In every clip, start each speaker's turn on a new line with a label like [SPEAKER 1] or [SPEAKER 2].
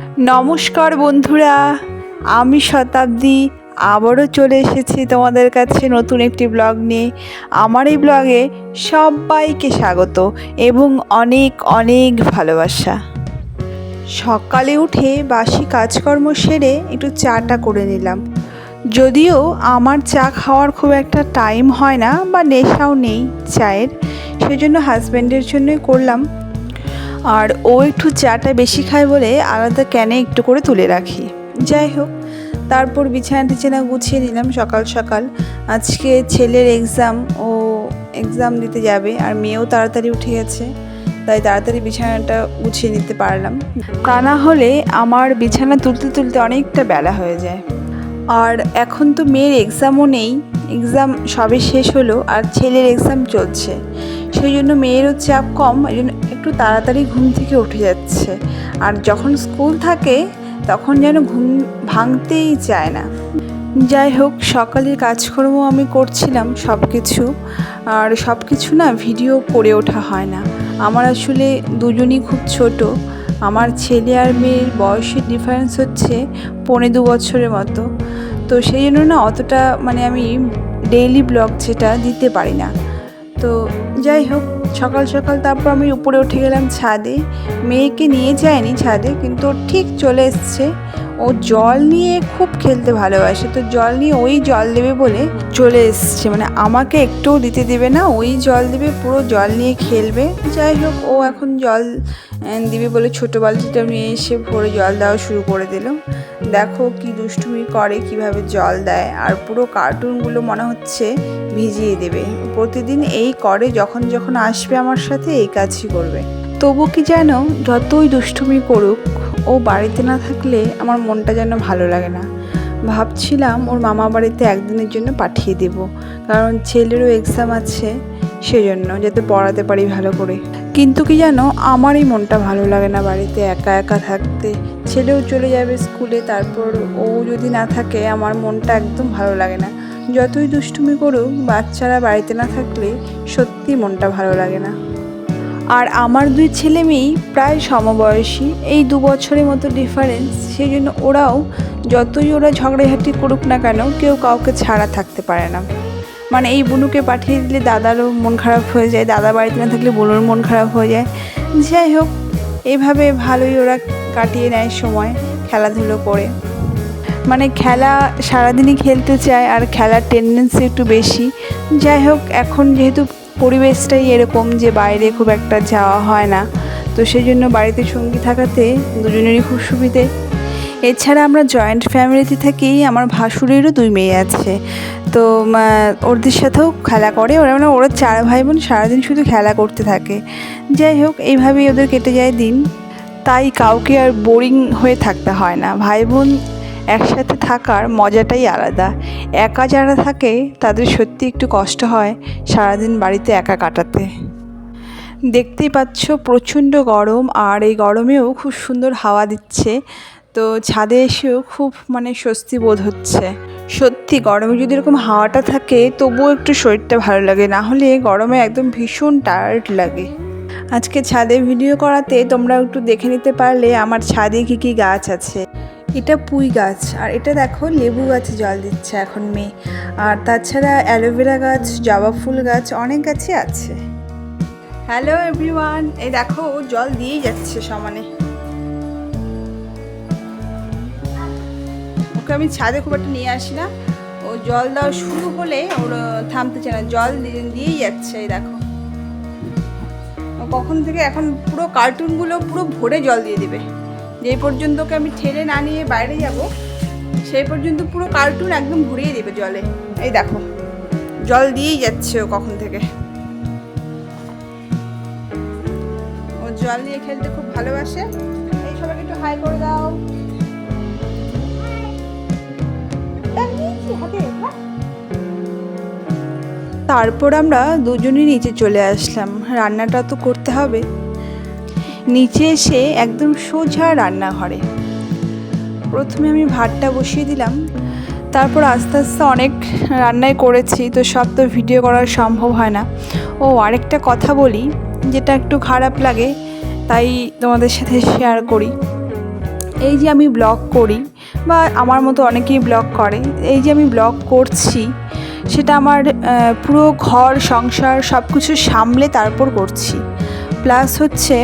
[SPEAKER 1] নমস্কার বন্ধুরা, আমি শতাব্দী, আবারও চলে এসেছি তোমাদের কাছে নতুন একটি ব্লগ নিয়ে। আমার এই ব্লগে সবাইকে স্বাগত এবং অনেক অনেক ভালোবাসা। সকালে উঠে বাসি কাজকর্ম সেরে একটু চাটা করে নিলাম। যদিও আমার চা খাওয়ার খুব একটা টাইম হয় না বা নেশাও নেই চায়ের, সেজন্য হাজব্যান্ডের জন্যই করলাম। আর ও একটু চাটা বেশি খায় বলে আলাদা ক্যানে একটু করে তুলে রাখি। যাই হোক, তারপর বিছানা টিছানা গুছিয়ে নিলাম সকাল সকাল। আজকে ছেলের এক্সাম ও এক্সাম দিতে যাবে আর মেয়েও তাড়াতাড়ি উঠে গেছে, তাই তাড়াতাড়ি বিছানাটা গুছিয়ে নিতে পারলাম। তা না হলে আমার বিছানা তুলতে তুলতে অনেকটা বেলা হয়ে যায়। আর এখন তো মেয়ের এক্সামও নেই এক্সাম সবে শেষ হলো আর ছেলের এক্সাম চলছে। সেই জন্য মেয়েরও চাপ কম, এই জন্য একটু তাড়াতাড়ি ঘুম থেকে উঠে যাচ্ছে। আর যখন স্কুল থাকে, তখন যেন ঘুম ভাঙতেই চায় না। যাই হোক, সকালের কাজকর্ম আমি করছিলাম সব কিছু আর সব কিছু না ভিডিও করে ওঠা হয় না। আমার আসলে দুজনই খুব ছোট। আমার ছেলে আর মেয়ের বয়সের ডিফারেন্স হচ্ছে পৌনে দু বছরের মতো। তো সেই জন্য না অতটা মানে আমি ডেইলি ব্লগ যেটা দিতে পারি না। তো যাই হোক সকাল সকাল তারপর আমি উপরে উঠে গেলাম ছাদে। মেয়েকে নিয়ে যায়নি ছাদে, কিন্তু ঠিক চলে এসছে। ও জল নিয়ে খুব খেলতে ভালোবাসে। তো জল নিয়ে ওই জল দেবে বলে চলে এসছে। মানে আমাকে একটুও দিতে দেবে না, ওই জল দেবে, পুরো জল নিয়ে খেলবে। যাই হোক, ও এখন জল দিবে বলে ছোটো বালতিটা নিয়ে এসে ভরে জল দেওয়া শুরু করে দিল। দেখো কি দুষ্টুমি করে, কীভাবে জল দেয়। আর পুরো কার্টুনগুলো মনে হচ্ছে ভিজিয়ে দেবে। প্রতিদিন এই করে, যখন যখন আসবে আমার সাথে, এই কাজই করবে। তবু কি যেন যতই দুষ্টুমি করুক ও বাড়িতে না থাকলে আমার মনটা যেন ভালো লাগে না। ভাবছিলাম ওর মামা বাড়িতে একদিনের জন্য পাঠিয়ে দেব। কারণ ছেলেরও এক্সাম আছে, সেজন্য যাতে পড়াতে পারি ভালো করে। কিন্তু কি জানো আমারই মনটা ভালো লাগে না বাড়িতে একা একা থাকতে। ছেলেও চলে যাবে স্কুলে, তারপর ও যদি না থাকে, আমার মনটা একদম ভালো লাগে না। যতই দুষ্টুমি করুক, বাচ্চারা বাড়িতে না থাকলে সত্যি মনটা ভালো লাগে না। আর আমার দুই ছেলে মেয়েই প্রায় সমবয়সী। এই দু বছরের মতো ডিফারেন্স সেই জন্য ওরাও যতই ওরা ঝগড়াঝাটি করুক না কেন, কেউ কাউকে ছাড়া থাকতে পারে না। মানে এই বুনুকে পাঠিয়ে দিলে দাদারও মন খারাপ হয়ে যায়, দাদা বাড়িতে না থাকলে বোনের মন খারাপ হয়ে যায়। যাই হোক, এভাবে ভালোই ওরা কাটিয়ে নেয় সময় খেলাধুলো করে। মানে খেলা সারাদিনই খেলতে চায় আর খেলার টেন্ডেন্সি একটু বেশি। যাই হোক, এখন যেহেতু পরিবেশটাই এরকম যে বাইরে খুব একটা যাওয়া হয় না। তো সেই জন্য বাড়িতে সঙ্গী থাকাতে দুজনেরই খুব সুবিধে। এছাড়া আমরা জয়েন্ট ফ্যামিলিতে থাকি, আমার ভাসুরেরও দুই মেয়ে আছে। তো ওদের সাথেও খেলা করে। ওরা মানে ওরা চার ভাই বোন সারাদিন শুধু খেলা করতে থাকে। যাই হোক, এইভাবেই ওদের কেটে যায় দিন। তাই কাউকে আর বোরিং হয়ে থাকতে হয় না। ভাই বোন একসাথে থাকার মজাটাই আলাদা। একা যারা থাকে, তাদের সত্যি একটু কষ্ট হয় সারাদিন বাড়িতে একা কাটাতে। দেখতেই পাচ্ছ প্রচণ্ড গরম, আর এই গরমেও খুব সুন্দর হাওয়া দিচ্ছে। তো ছাদে এসেও খুব মানে স্বস্তি বোধ হচ্ছে। সত্যি গরমে যদি এরকম হাওয়াটা থাকে, তবুও একটু শরীরটা ভালো লাগে, না হলে গরমে একদম ভীষণ টায়ার্ড লাগে। আজকে ছাদে ভিডিও করাতে তোমরা একটু দেখে নিতে পারলে আমার ছাদে কী কী গাছ আছে। এটা পুঁই গাছ। আর এটা দেখো লেবু গাছে জল দিচ্ছে এখন মেয়ে। আর তাছাড়া অ্যালোভেরা গাছ, জবা ফুল গাছ অনেক গাছই আছে। হ্যালো এভরিওয়ান এই দেখো ও জল দিয়েই যাচ্ছে সমানে। ওকে আমি ছাদে খুব একটা নিয়ে আসি না। ও জল দেওয়া শুরু হলে ওর থামতে চায় না। জল দিয়েই যাচ্ছে, এই দেখো। কখন থেকে এখন পুরো কার্টুনগুলো পুরো ভরে জল দিয়ে দিবে। যেই পর্যন্ত ওকে আমি ঠেলে না নিয়ে বাইরে যাব, সেই পর্যন্ত পুরো কার্টুন একদম ঘুরিয়ে দেবে জলে। এই দেখো, জল দিয়েই যাচ্ছে ও কখন থেকে। ও জল নিয়ে খেলতে খুব ভালোবাসে। এই সবাইকে একটু হাই করে দাও। তারপর আমরা দুজনই নিচে চলে আসলাম। রান্নাটা তো করতে হবে। নিচে এসে একদম সোজা রান্নাঘরে। প্রথমে আমি ভাতটা বসিয়ে দিলাম, তারপর আস্তে আস্তে অনেক রান্নাই করেছি, তো সব তো ভিডিও করা সম্ভব হয় না। ও, আরেকটা কথা বলি, যেটা একটু খারাপ লাগে, তাই তোমাদের সাথে শেয়ার করি। এই যে আমি ব্লগ করি, বা আমার মতো অনেকেই ব্লগ করে, এই যে আমি ব্লগ করছি, সেটা আমার পুরো ঘর, সংসার সব কিছু সামলে তারপর করছি। প্লাস হচ্ছে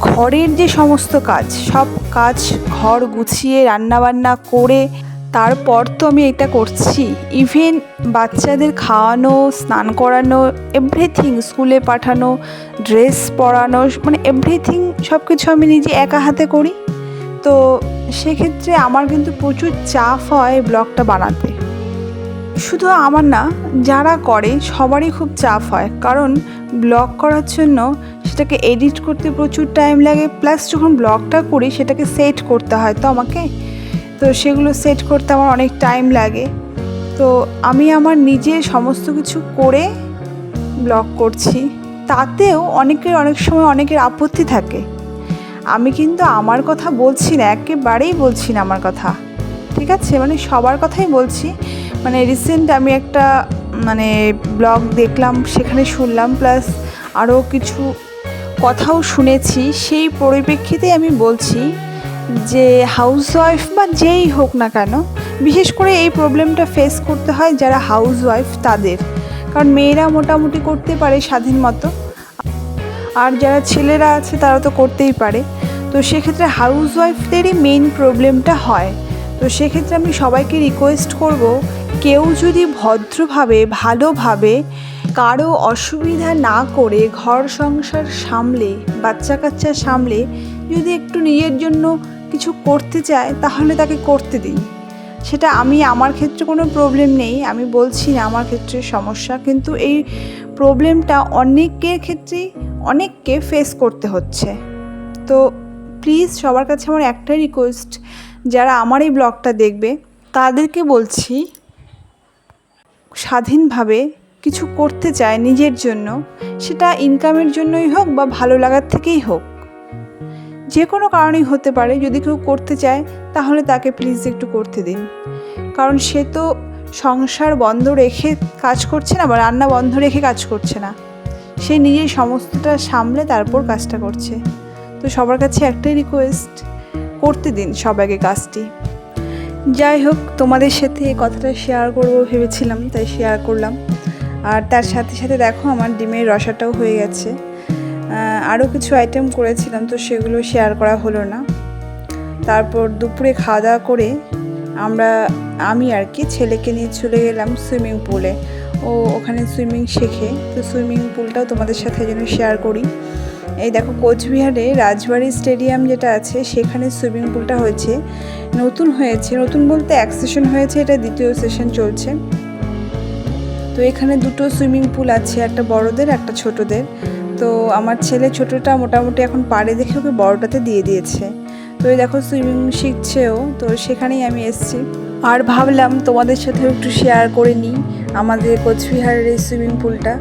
[SPEAKER 1] ঘরের যে সমস্ত কাজ, সব কাজ ঘর গুছিয়ে, রান্নাবান্না করে, তারপর তো আমি এটা করছি। ইভেন বাচ্চাদের খাওয়ানো, স্নান করানো এভরিথিং স্কুলে পাঠানো ড্রেস পরানো মানে এভরিথিং সব কিছু আমি নিজে একা হাতে করি। তো সেক্ষেত্রে আমার কিন্তু প্রচুর চাপ হয় ব্লগটা বানাতে। শুধু আমার না, যারা করে, সবারই খুব চাপ হয়। কারণ ব্লগ করার জন্য সেটাকে এডিট করতে প্রচুর টাইম লাগে প্লাস যখন ব্লগটা করি সেটাকে সেট করতে হয় তো আমাকে, তো সেগুলো সেট করতে আমার অনেক টাইম লাগে। তো আমি আমার নিজে সমস্ত কিছু করে ব্লগ করছি। তাতেও অনেকের, অনেক সময় অনেকের আপত্তি থাকে। আমি কিন্তু আমার কথা বলছি না, একেবারেই বলছি না আমার কথা। ঠিক আছে? মানে সবার কথাই বলছি। মানে রিসেন্ট আমি একটা মানে ব্লগ দেখলাম, সেখানে শুনলাম প্লাস আরও কিছু কথাও শুনেছি, সেই পরিপ্রেক্ষিতে আমি বলছি যে হাউস ওয়াইফ বা যেই হোক না কেন, বিশেষ করে এই প্রবলেমটা ফেস করতে হয় যারা হাউস ওয়াইফ তাদের। কারণ মেয়েরা মোটামুটি করতে পারে স্বাধীন মতো। আর যারা ছেলেরা আছে তারা তো করতেই পারে। তো সেক্ষেত্রে হাউস ওয়াইফদেরই মেইন প্রবলেমটা হয়। তো সেক্ষেত্রে আমি সবাইকে রিকোয়েস্ট করব, কেউ যদি ভদ্রভাবে, ভালোভাবে কারও অসুবিধা না করে ঘর সংসার সামলে বাচ্চা কাচ্চা সামলে যদি একটু নিজের জন্য কিছু করতে চায়, তাহলে তাকে করতে দিন সেটা আমি, আমার ক্ষেত্রে কোনো প্রবলেম নেই। আমি বলছি না আমার ক্ষেত্রে সমস্যা, কিন্তু এই প্রবলেমটা অনেকের ক্ষেত্রেই, অনেককে ফেস করতে হচ্ছে। তো প্লিজ সবার কাছে আমার একটাই রিকোয়েস্ট যারা আমার এই ব্লগটা দেখবে, তাদেরকে বলছি, স্বাধীনভাবে কিছু করতে চায় নিজের জন্য, সেটা ইনকামের জন্যই হোক বা ভালো লাগার থেকেই হোক। যে কোনো কারণেই হতে পারে, যদি কেউ করতে চায়, তাহলে তাকে প্লিজ একটু করতে দিন। কারণ সে তো সংসার বন্ধ রেখে কাজ করছে না বা রান্না বন্ধ রেখে কাজ করছে না। সে নিজের সমস্তটা সামলে তারপর কাজটা করছে। তো সবার কাছে একটাই রিকোয়েস্ট করতে দিন সবাইকে কাজটি। যাই হোক, তোমাদের সাথে এই কথাটা শেয়ার করব ভেবেছিলাম, তাই শেয়ার করলাম। আর তার সাথে সাথে দেখো আমার ডিমের রসাটাও হয়ে গেছে। আরও কিছু আইটেম করেছিলাম, তো সেগুলো শেয়ার করা হলো না। তারপর দুপুরে খাওয়া দাওয়া করে আমরা, আমি আর কি ছেলেকে নিয়ে চলে গেলাম সুইমিং পুলে ও ওখানে সুইমিং শেখে, তো সুইমিং পুলটাও তোমাদের সাথে যেন শেয়ার করি। এই দেখো কোচবিহারে রাজবাড়ি স্টেডিয়াম যেটা আছে, সেখানে সুইমিং পুলটা হয়েছে। নতুন হয়েছে, নতুন বলতে এক সেশন হয়েছে, এটা দ্বিতীয় সেশন চলছে। তো এখানে দুটো সুইমিং পুল আছে, একটা বড়দের, একটা ছোটদের। তো আমার ছেলে ছোটটা মোটামুটি এখন পারে দেখে ওকে বড়টাতে দিয়ে দিয়েছে। তো দেখো সুইমিং শিখছেও, তো সেখানেই আমি এসেছি। আর ভাবলাম তোমাদের সাথে একটু শেয়ার করে নিই আমাদের কোচবিহারের এই সুইমিং পুলটা।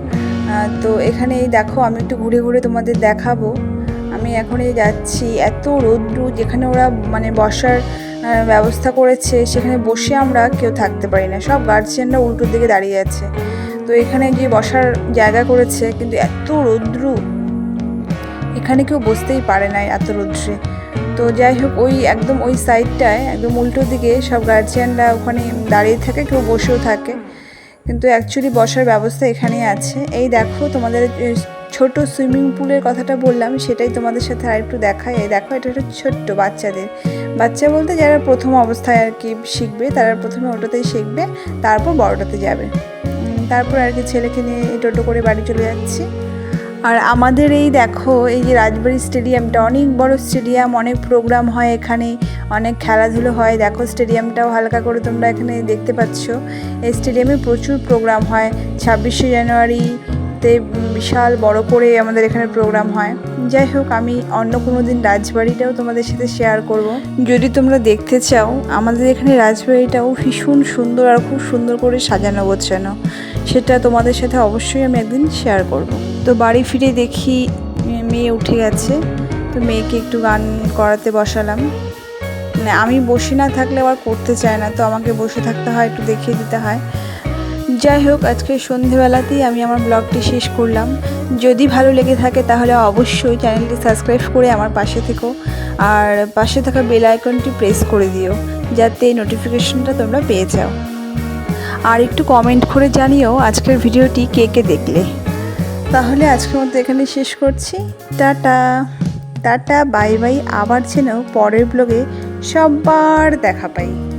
[SPEAKER 1] তো এখানে এই দেখো, আমি একটু ঘুরে ঘুরে তোমাদের দেখাবো। আমি এখন এই যাচ্ছি, এত রৌদ্রু যেখানে ওরা মানে বসার ব্যবস্থা করেছে, সেখানে বসে আমরা কেউ থাকতে পারি না। সব গার্জিয়ানরা উল্টোর দিকে দাঁড়িয়ে আছে। তো এখানে যে বসার জায়গা করেছে, কিন্তু এত রৌদ্রু। এখানে কেউ বসতেই পারে না এত রৌদ্রে। তো যাই হোক, ওই একদম ওই সাইডটায় একদম উল্টো দিকে সব গার্জিয়ানরা ওখানে দাঁড়িয়ে থাকে, কেউ বসেও থাকে। কিন্তু অ্যাকচুয়ালি বসার ব্যবস্থা এখানেই আছে। এই দেখো তোমাদের ছোট সুইমিং পুলের কথাটা বললাম, সেটাই তোমাদের সাথে আর একটু দেখাই দেখো, এটা একটা ছোট্ট বাচ্চাদের। বাচ্চা বলতে যারা প্রথম অবস্থায় আর কি শিখবে, তারা প্রথমে ওটাতেই শিখবে, তারপর বড়টাতে যাবে। তারপর আর কি ছেলেকে নিয়ে টোটো করে বাড়ি চলে যাচ্ছি। আর আমাদের এই দেখো, এই যে রাজবাড়ি স্টেডিয়ামটা, অনেক বড় স্টেডিয়াম, অনেক প্রোগ্রাম হয় এখানে, অনেক খেলাধুলো হয়। দেখো, স্টেডিয়ামটাও হালকা করে তোমরা এখানে দেখতে পাচ্ছ। এই স্টেডিয়ামে প্রচুর প্রোগ্রাম হয়। ছাব্বিশে জানুয়ারিতে বিশাল বড় করে আমাদের এখানে প্রোগ্রাম হয়। যাই হোক, আমি অন্য কোনো দিন রাজবাড়িটাও তোমাদের সাথে শেয়ার করব। যদি তোমরা দেখতে চাও, আমাদের এখানে রাজবাড়িটাও ভীষণ সুন্দর আর খুব সুন্দর করে সাজানো গোছানো। সেটা তোমাদের সাথে অবশ্যই আমি একদিন শেয়ার করব। তো বাড়ি ফিরে দেখি মেয়ে উঠে গেছে। তো মেয়েকে একটু গান করাতে বসালাম। মানে আমি বসে না থাকলে আবার করতে চায় না। তো আমাকে বসে থাকতে হয়, একটু দেখিয়ে দিতে হয়। যাই হোক, আজকে সন্ধেবেলাতেই আমি আমার ব্লগটি শেষ করলাম। যদি ভালো লেগে থাকে তাহলে অবশ্যই চ্যানেলটি সাবস্ক্রাইব করে আমার পাশে থেকো। আর পাশে থাকা বেল আইকনটি প্রেস করে দিও, যাতে নোটিফিকেশনটা তোমরা পেয়ে যাও। আর একটু কমেন্ট করে জানিও আজকের ভিডিওটি কে কে দেখলে। তাহলে আজকের মতো এখানে শেষ করছি। টাটা। Tata, bye bye. আবার যেন পরের ব্লগে সবার দেখা পাই।